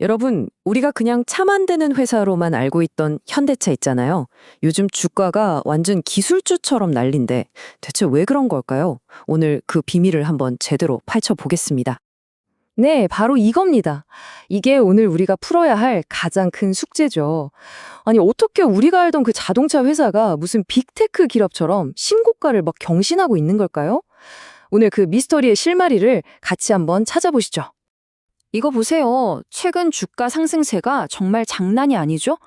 여러분, 우리가 그냥 차 만드는 회사로만 알고 있던 현대차 있잖아요. 요즘 주가가 완전 기술주처럼 난린데 대체 왜 그런 걸까요? 오늘 그 비밀을 한번 제대로 파헤쳐 보겠습니다. 네, 바로 이겁니다. 이게 오늘 우리가 풀어야 할 가장 큰 숙제죠. 아니, 어떻게 우리가 알던 그 자동차 회사가 무슨 빅테크 기업처럼 신고가를 막 경신하고 있는 걸까요? 오늘 그 미스터리의 실마리를 같이 한번 찾아보시죠. 이거 보세요. 최근 주가 상승세가 정말 장난이 아니죠?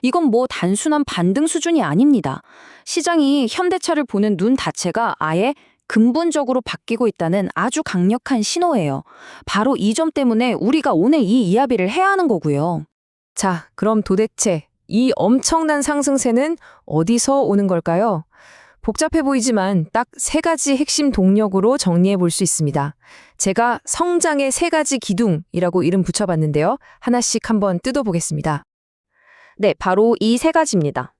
이건 뭐 단순한 반등 수준이 아닙니다. 시장이 현대차를 보는 눈 자체가 아예 근본적으로 바뀌고 있다는 아주 강력한 신호예요. 바로 이 점 때문에 우리가 오늘 이 이야기를 해야 하는 거고요. 자, 그럼 도대체 이 엄청난 상승세는 어디서 오는 걸까요? 복잡해 보이지만 딱 세 가지 핵심 동력으로 정리해 볼 수 있습니다. 제가 성장의 세 가지 기둥이라고 이름 붙여봤는데요. 하나씩 한번 뜯어보겠습니다. 네, 바로 이 세 가지입니다.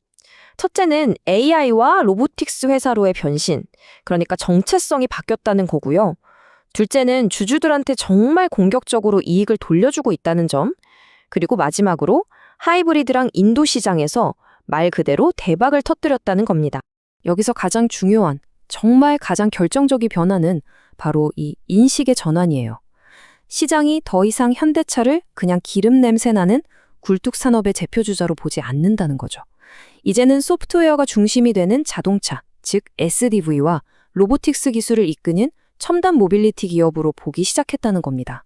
첫째는 AI와 로보틱스 회사로의 변신, 그러니까 정체성이 바뀌었다는 거고요. 둘째는 주주들한테 정말 공격적으로 이익을 돌려주고 있다는 점, 그리고 마지막으로 하이브리드랑 인도 시장에서 말 그대로 대박을 터뜨렸다는 겁니다. 여기서 가장 중요한, 정말 가장 결정적인 변화는 바로 이 인식의 전환이에요. 시장이 더 이상 현대차를 그냥 기름 냄새 나는 굴뚝 산업의 대표주자로 보지 않는다는 거죠. 이제는 소프트웨어가 중심이 되는 자동차, 즉 SDV와 로보틱스 기술을 이끄는 첨단 모빌리티 기업으로 보기 시작했다는 겁니다.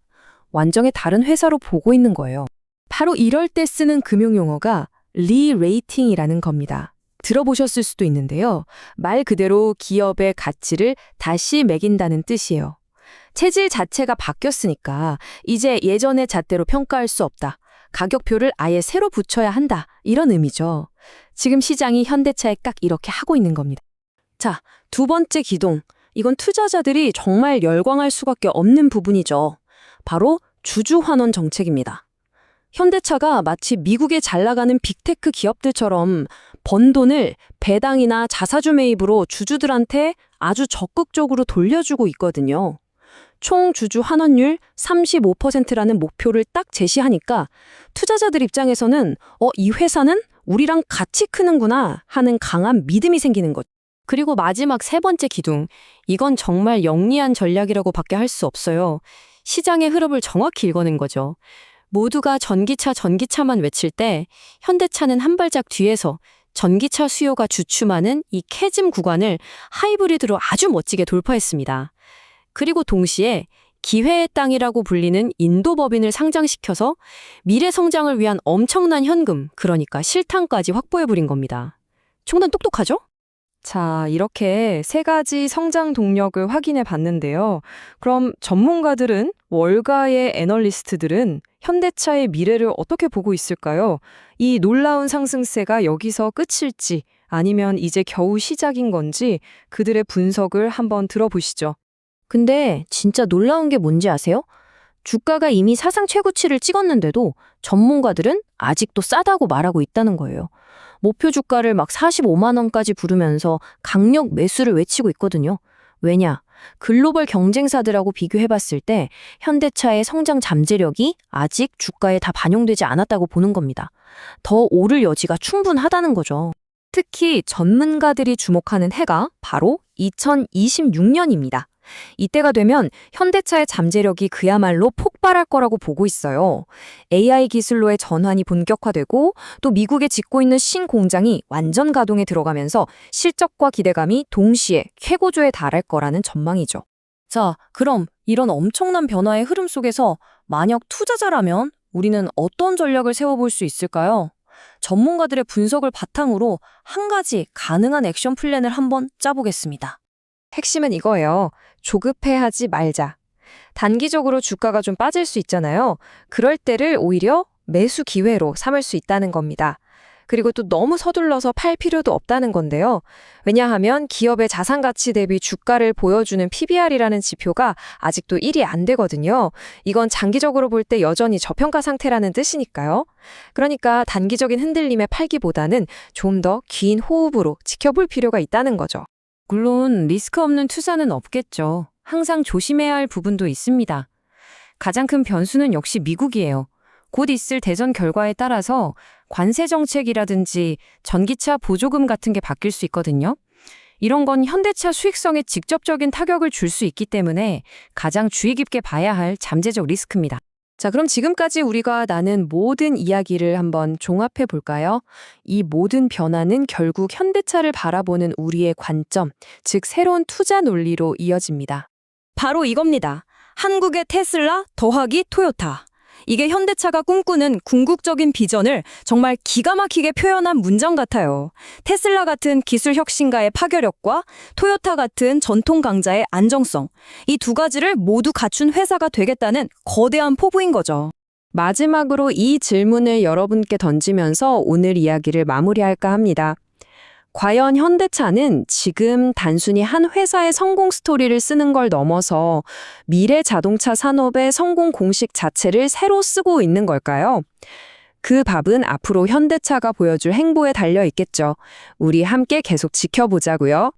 완전히 다른 회사로 보고 있는 거예요. 바로 이럴 때 쓰는 금융 용어가 리레이팅이라는 겁니다. 들어보셨을 수도 있는데요. 말 그대로 기업의 가치를 다시 매긴다는 뜻이에요. 체질 자체가 바뀌었으니까 이제 예전의 잣대로 평가할 수 없다. 가격표를 아예 새로 붙여야 한다. 이런 의미죠. 지금 시장이 현대차에 딱 이렇게 하고 있는 겁니다. 자, 두 번째 기동. 이건 투자자들이 정말 열광할 수밖에 없는 부분이죠. 바로 주주 환원 정책입니다. 현대차가 마치 미국에 잘 나가는 빅테크 기업들처럼 번 돈을 배당이나 자사주 매입으로 주주들한테 아주 적극적으로 돌려주고 있거든요. 총 주주 환원율 35%라는 목표를 딱 제시하니까 투자자들 입장에서는 어, 이 회사는 우리랑 같이 크는구나 하는 강한 믿음이 생기는 것. 그리고 마지막 세 번째 기둥. 이건 정말 영리한 전략이라고 밖에 할 수 없어요. 시장의 흐름을 정확히 읽어낸 거죠. 모두가 전기차, 전기차만 외칠 때 현대차는 한 발짝 뒤에서 전기차 수요가 주춤하는 이 캐즘 구간을 하이브리드로 아주 멋지게 돌파했습니다. 그리고 동시에 기회의 땅이라고 불리는 인도 법인을 상장시켜서 미래 성장을 위한 엄청난 현금, 그러니까 실탄까지 확보해버린 겁니다. 총단 똑똑하죠? 자, 이렇게 세 가지 성장 동력을 확인해 봤는데요. 그럼 전문가들은, 월가의 애널리스트들은 현대차의 미래를 어떻게 보고 있을까요? 이 놀라운 상승세가 여기서 끝일지 아니면 이제 겨우 시작인 건지 그들의 분석을 한번 들어보시죠. 근데 진짜 놀라운 게 뭔지 아세요? 주가가 이미 사상 최고치를 찍었는데도 전문가들은 아직도 싸다고 말하고 있다는 거예요. 목표 주가를 막 45만 원까지 부르면서 강력 매수를 외치고 있거든요. 왜냐? 글로벌 경쟁사들하고 비교해 봤을 때 현대차의 성장 잠재력이 아직 주가에 다 반영되지 않았다고 보는 겁니다. 더 오를 여지가 충분하다는 거죠. 특히 전문가들이 주목하는 해가 바로 2026년입니다. 이때가 되면 현대차의 잠재력이 그야말로 폭발할 거라고 보고 있어요. AI 기술로의 전환이 본격화되고 또 미국에 짓고 있는 신공장이 완전 가동에 들어가면서 실적과 기대감이 동시에 최고조에 달할 거라는 전망이죠. 자, 그럼 이런 엄청난 변화의 흐름 속에서 만약 투자자라면 우리는 어떤 전략을 세워볼 수 있을까요? 전문가들의 분석을 바탕으로 한 가지 가능한 액션 플랜을 한번 짜보겠습니다. 핵심은 이거예요. 조급해하지 말자. 단기적으로 주가가 좀 빠질 수 있잖아요. 그럴 때를 오히려 매수 기회로 삼을 수 있다는 겁니다. 그리고 또 너무 서둘러서 팔 필요도 없다는 건데요. 왜냐하면 기업의 자산 가치 대비 주가를 보여주는 PBR이라는 지표가 아직도 1이 안 되거든요. 이건 장기적으로 볼 때 여전히 저평가 상태라는 뜻이니까요. 그러니까 단기적인 흔들림에 팔기보다는 좀 더 긴 호흡으로 지켜볼 필요가 있다는 거죠. 물론 리스크 없는 투자는 없겠죠. 항상 조심해야 할 부분도 있습니다. 가장 큰 변수는 역시 미국이에요. 곧 있을 대선 결과에 따라서 관세 정책이라든지 전기차 보조금 같은 게 바뀔 수 있거든요. 이런 건 현대차 수익성에 직접적인 타격을 줄 수 있기 때문에 가장 주의 깊게 봐야 할 잠재적 리스크입니다. 자, 그럼 지금까지 우리가 나눈 모든 이야기를 한번 종합해 볼까요? 이 모든 변화는 결국 현대차를 바라보는 우리의 관점, 즉 새로운 투자 논리로 이어집니다. 바로 이겁니다. 한국의 테슬라 더하기 토요타. 이게 현대차가 꿈꾸는 궁극적인 비전을 정말 기가 막히게 표현한 문장 같아요. 테슬라 같은 기술 혁신가의 파괴력과 토요타 같은 전통 강자의 안정성. 이 두 가지를 모두 갖춘 회사가 되겠다는 거대한 포부인 거죠. 마지막으로 이 질문을 여러분께 던지면서 오늘 이야기를 마무리할까 합니다. 과연 현대차는 지금 단순히 한 회사의 성공 스토리를 쓰는 걸 넘어서 미래 자동차 산업의 성공 공식 자체를 새로 쓰고 있는 걸까요? 그 밥은 앞으로 현대차가 보여줄 행보에 달려 있겠죠. 우리 함께 계속 지켜보자고요.